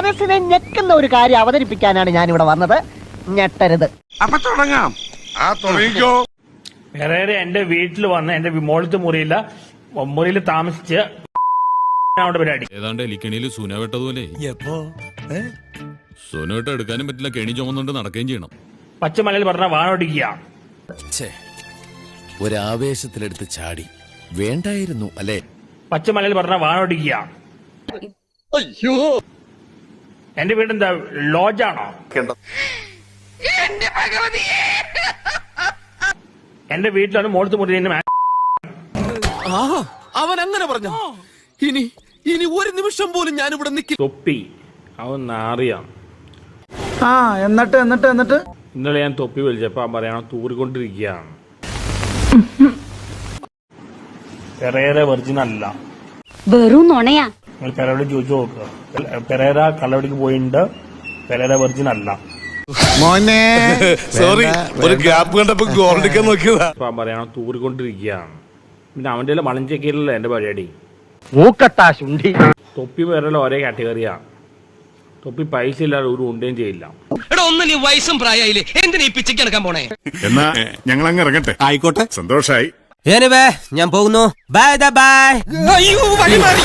മനസ്സിനെ ഞെക്കുന്ന ഒരു കാര്യം അവതരിപ്പിക്കാനാണ് ഞാൻ ഇവിടെ വന്നത്. ഞെട്ടരുത്. അപ്പൊ തുടങ്ങാം. ആ തുടങ്ങിക്കോ. പെരേര എന്റെ വീട്ടിൽ വന്ന് എന്റെ മോളത്തെ മുറിയില്ല. മുറിയിൽ താമസിച്ച് അവിടെ പരിപാടി. ഏതാണ്ട് എലിക്കണിയിൽ സുന വെട്ടതുപോലെ. സുന വെട്ട എടുക്കാനും പറ്റില്ല. കെണി ചുമന്നുകൊണ്ട് നടക്കുകയും ചെയ്യണം. പച്ചമലയിൽ പറഞ്ഞ വാണോടിക്കുക ഒരാവേശത്തിലെടുത്ത് ചാടി. വേണ്ടായിരുന്നു അല്ലേ? പച്ചമലയിൽ പറഞ്ഞ വാണോടിക്കുക എന്റെ വീട് വീടെന്താ ലോഡ്ജാണോ എന്റെ വീട്ടിലാണ് മോളത്ത് മുറി അവൻ അങ്ങനെ പറഞ്ഞു? ഇനി ഇനി ഒരു നിമിഷം പോലും ഞാൻ ഇവിടെ നിൽക്കില്ല തൊപ്പി. അവൻ അറിയാം ആ എന്നിട്ട് എന്നിട്ട് എന്നിട്ട്? ഇന്നലെ ഞാൻ തൊപ്പി വലിച്ചപ്പോ അവൻ പറയണം തൂറിക്കൊണ്ടിരിക്കുകയാണ്. വെർജിൻ അല്ല. വെറും നുണയാ. നിങ്ങൾ പെരയോട് ചോദിച്ചു നോക്കുക പെരേര കള്ളവടിക്ക് പോയിട്ടുണ്ട് പെരേര വെർജിൻ അല്ല. മോനെ. സോറി ഒരു ഗ്യാപ്പ് കണ്ടപ്പോ ഗോൾഡിക്കാൻ നോക്കിയതാ. പറയണം തൂറിക്കൊണ്ടിരിക്കുകയാണ്. പിന്നെ അവന്റെ മലഞ്ചേക്കിയിലല്ല എന്റെ പരിപാടി. ഊക്കട്ടാശുണ്ടി ശുണ്ഠി തൊപ്പി പേരല്ല ഒരേ കാറ്റഗറിയാ തൊപ്പി പൈസ ഇല്ലാതെ ഒരു ഉണ്ടേം ചെയ്യില്ല. എടാ ഒന്ന് നീ വയസ്സും പ്രായമായില്ലേ എന്തിനാ ഈ പിച്ചയ്ക്ക് എടുക്കാൻ പോണേ? എന്നാ ഞങ്ങൾ അങ്ങ് ഇറങ്ങട്ടെ. ആയിക്കോട്ടെ. സന്തോഷായി. ഞാൻ പോകുന്നു. ബൈ ബൈ അയ്യോ വഴി മാറി.